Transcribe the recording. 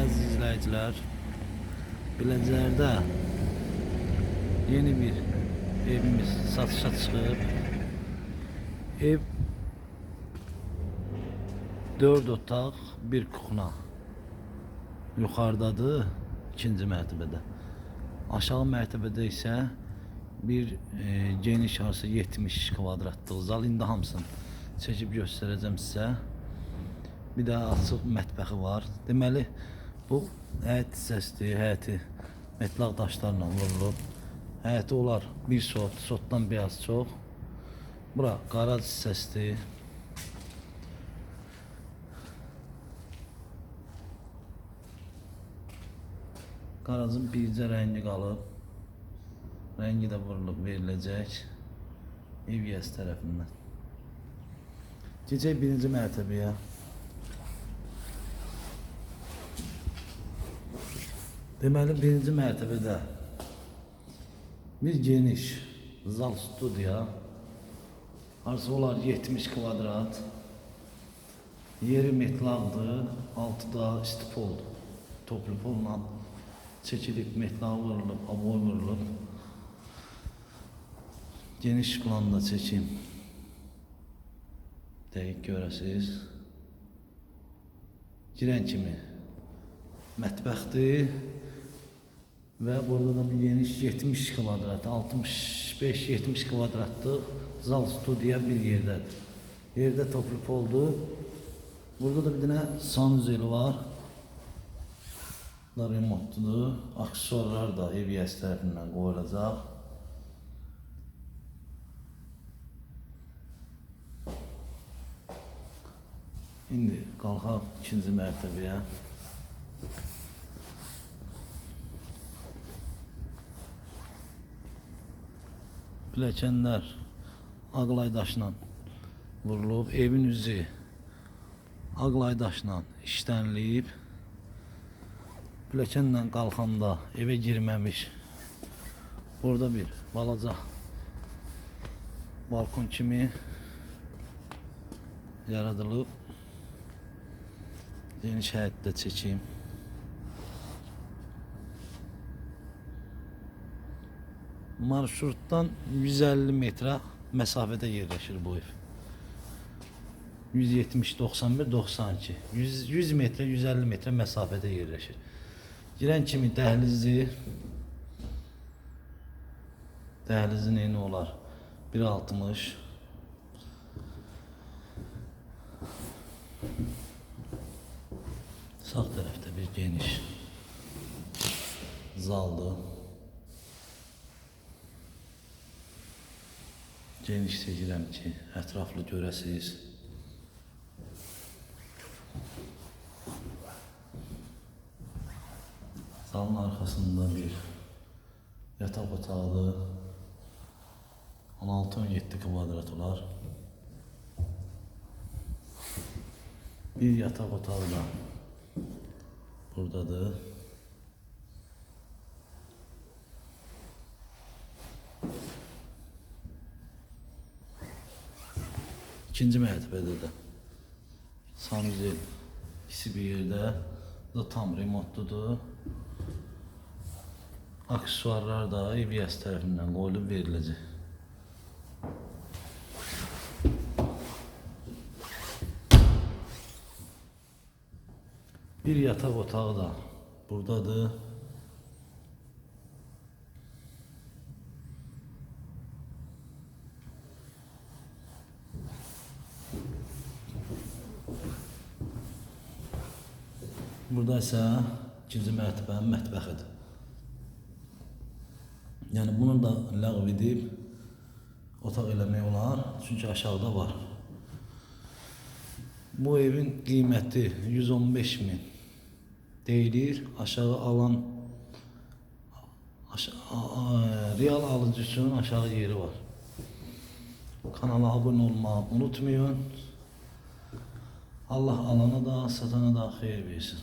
əziz izləyicilər. Biləcərdə yeni bir evimiz satışa çıxıb. Ev 4 otaq, 1 kuxna. Yuxarıdadır, ikinci mərtəbədə. Aşağı mərtəbədə isə bir e, geniş arsa 70 kvadratlıq zal. İndi hamısını çəkib göstərəcəm sizə. Bir də açıq mətbəxi var. Deməli, bu həyət hissəsidir, həyəti metlaq daşlarla vurulub. Həyəti olar bir sot, sotdan biraz çox. Bura qaraj hissəsidir. Qarajın bircə rəngi qalıb. Rəngi də vurulub veriləcək. EVS tərəfindən. Gecək birinci mərtəbəyə. Deməli birinci mərtəbədə bir geniş zal studiya arası olar 70 kvadrat yeri metlaqdır altıda istipoldur toplu polla çəkilib metlaq vurulub aboy vurulub geniş planda çəkim dəqiq görəsiz girən kimi mətbəxdir və burada da bir geniş 70 kvadrat, 65-70 kvadratlıq zal studiya bir yerdədir. Yerdə toplu poldur. Burada da bir dənə sanuzeli var. Da remontludur. Aksesuarlar da EVS tərəfindən qoyulacaq. İndi qalxaq ikinci mərtəbəyə. Pilləkənlər ağlay daşla vurulub, evin üzü ağlay daşla işlənilib. Pilləkənlə qalxanda evə girməmiş burada bir balaca balkon kimi yaradılıb. Geniş həyətdə çəkeyim. Marşrutdan 150 metre mesafede yerleşir bu ev. 170, 91, 92. 100, 100 metre, 150 metre mesafede yerleşir. Giren kimi dəhlizi dəhlizin eni olar 1.60 Sağ tərəfdə bir geniş zaldır. Geniş seçirəm ki, ətraflı görəsiniz. Zalın arxasında bir yataq otağıdır. 16-17 kvadrat olar. Bir yataq otağı da buradadır. İkinci mərtəbədə də sanuzel pisi bir yerdə da tam remontludur. Aksesuarlar da EBS tərəfindən qoyulub veriləcək. Bir yataq otağı da buradadır. Burada isə ikinci mərtəbənin mətbəxidir. Yəni bunu da ləğv edib otaq eləmək olar, çünki aşağıda var. Bu evin qiyməti 115 min deyilir. Aşağı alan aşağı, real alıcı üçün aşağı yeri var. Kanala abone olmayı unutmayın. Allah alana da satana da xeyir versin.